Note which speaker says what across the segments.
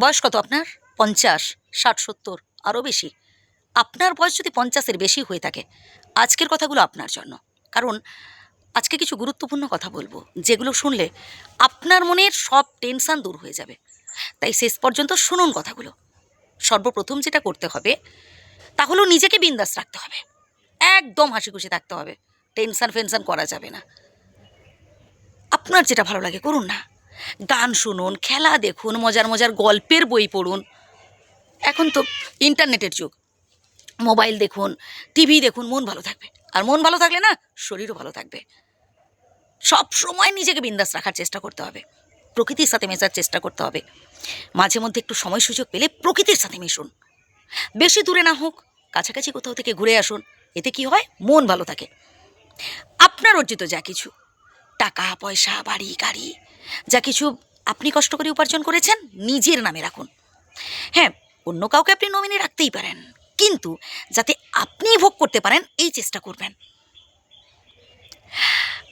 Speaker 1: বয়স কত আপনার? পঞ্চাশ, ষাট, সত্তর আরও বেশি। আপনার বয়স যদি পঞ্চাশের বেশি হয়ে থাকে, আজকের কথাগুলো আপনার জন্য। কারণ আজকে কিছু গুরুত্বপূর্ণ কথা বলব, যেগুলো শুনলে আপনার মনের সব টেনশান দূর হয়ে যাবে। তাই শেষ পর্যন্ত শুনুন কথাগুলো। সর্বপ্রথম যেটা করতে হবে, তা হলো নিজেকে বিন্দাস রাখতে হবে। একদম হাসি খুশি থাকতে হবে। টেনশান ফেনশান করা যাবে না। আপনার যেটা ভালো লাগে করুন না। গান শুনুন, খেলা দেখুন, মজার মজার গল্পের বই পড়ুন। এখন তো ইন্টারনেটের যুগ। মোবাইল দেখুন, টিভি দেখুন, মন ভালো থাকবে। আর মন ভালো থাকলে না, শরীরও ভালো থাকবে। সব সময় নিজেকে বিন্দাস রাখার চেষ্টা করতে হবে। প্রকৃতির সাথে মেশার চেষ্টা করতে হবে। মাঝে মধ্যে একটু সময় সুযোগ পেলে প্রকৃতির সাথে মিশুন। বেশি দূরে না হোক, কাছাকাছি কোথাও থেকে ঘুরে আসুন। এতে কি হয়? মন ভালো থাকে। আপনার অর্জিত যা কিছু। টাকা, পয়সা, বাড়ি, গাড়ি, যা কিছু আপনি কষ্ট করে উপার্জন করেছেন, নিজের নামে রাখুন। হ্যাঁ অন্য কাউকে আপনি নমিনি রাখতেই পারেন, কিন্তু যাতে আপনি ভোগ করতে পারেন, এই চেষ্টা করবেন।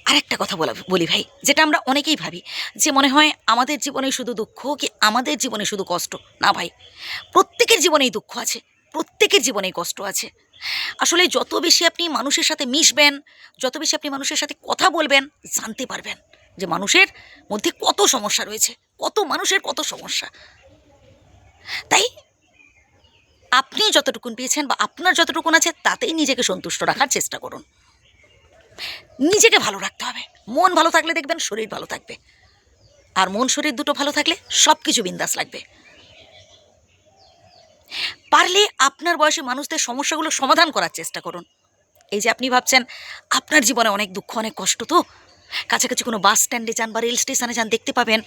Speaker 1: আরেকটা কথা বলা, বলি ভাই, যেটা আমরা অনেকেই ভাবি, যে মনে হয় আমাদের জীবনে শুধু দুঃখ কি আমাদের জীবনে শুধু কষ্ট? না ভাই, প্রত্যেকের জীবনেই দুঃখ আছে। প্রত্যেকের জীবনেই কষ্ট আছে। আসলে যত বেশি আপনি মানুষের সাথে মিশবেন, যত বেশি আপনি মানুষের সাথে কথা বলবেন, জানতে পারবেন যে মানুষের মধ্যে কত সমস্যা রয়েছে, কত মানুষের কত সমস্যা। তাই আপনি যতটুকুন পেয়েছেন বা আপনার যতটুকুন আছে, তাতেই নিজেকে সন্তুষ্ট রাখার চেষ্টা করুন। নিজেকে ভালো রাখতে হবে। মন ভালো থাকলে দেখবেন শরীর ভালো থাকবে। আর মন শরীর দুটো ভালো থাকলে সব কিছু বিন্দাস লাগবে। পারলে আপনার বয়সী মানুষদের সমস্যাগুলো সমাধান করার চেষ্টা করুন। এই যে আপনি ভাবছেন, আপনার জীবনে অনেক দুঃখ, অনেক কষ্ট তো? কাছাকাছি কোনো বাস স্ট্যান্ডে যান বা রেল স্টেশনে যান, দেখতে পাবেন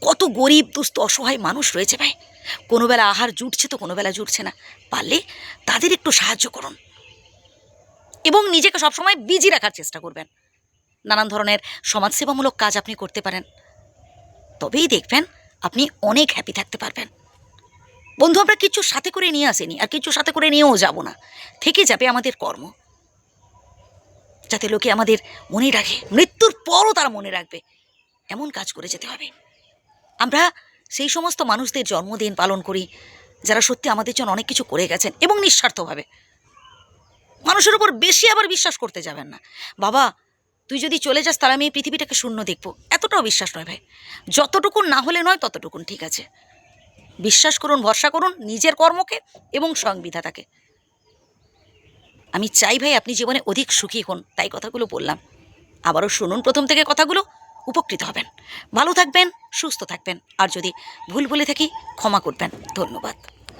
Speaker 1: কত গরিব, দুস্থ, অসহায় মানুষ রয়েছে ভাই। কোনো বেলা আহার জুটছে তো, কোনো বেলা জুটছে না। পারলে তাদের একটু সাহায্য করুন। এবং নিজেকে সবসময় বিজি রাখার চেষ্টা করবেন। নানান ধরনের সমাজসেবামূলক কাজ আপনি করতে পারেন। তবেই দেখবেন, আপনি অনেক হ্যাপি থাকতে পারবেন। বন্ধু, আমরা কিছু সাথে করে নিয়ে আসিনি আর কিছু সাথে করে নিয়েও যাব না। থেকে যাবে আমাদের কর্ম। যাতে লোকে আমাদের মনে রাখে। মৃত্যুর পরও তারা মনে রাখবে। এমন কাজ করে যেতে হবে। আমরা সেই সমস্ত মানুষদের জন্মদিন পালন করি, যারা সত্যি আমাদের জন্য অনেক কিছু করে গেছেন এবং নিঃস্বার্থভাবে। মানুষের উপর বেশি আবার বিশ্বাস করতে যাবেন না। বাবা, তুই যদি চলে যাস তাহলে আমি এই পৃথিবীটাকে শূন্য দেখব। এতটাও বিশ্বাস নয় ভাই। যতটুকুন না হলে নয়, ততটুকুন ঠিক আছে। বিশ্বাস করুন, ভরসা করুন নিজের কর্মকে এবং সংবিধাতাকে। আমি চাই ভাই আপনি জীবনে অধিক সুখী হন, তাই কথাগুলো বললাম। আবারও শুনুন প্রথম থেকে কথাগুলো, উপকৃত হবেন। ভালো থাকবেন, সুস্থ থাকবেন, আর যদি ভুল বলে থাকি ক্ষমা করবেন। ধন্যবাদ।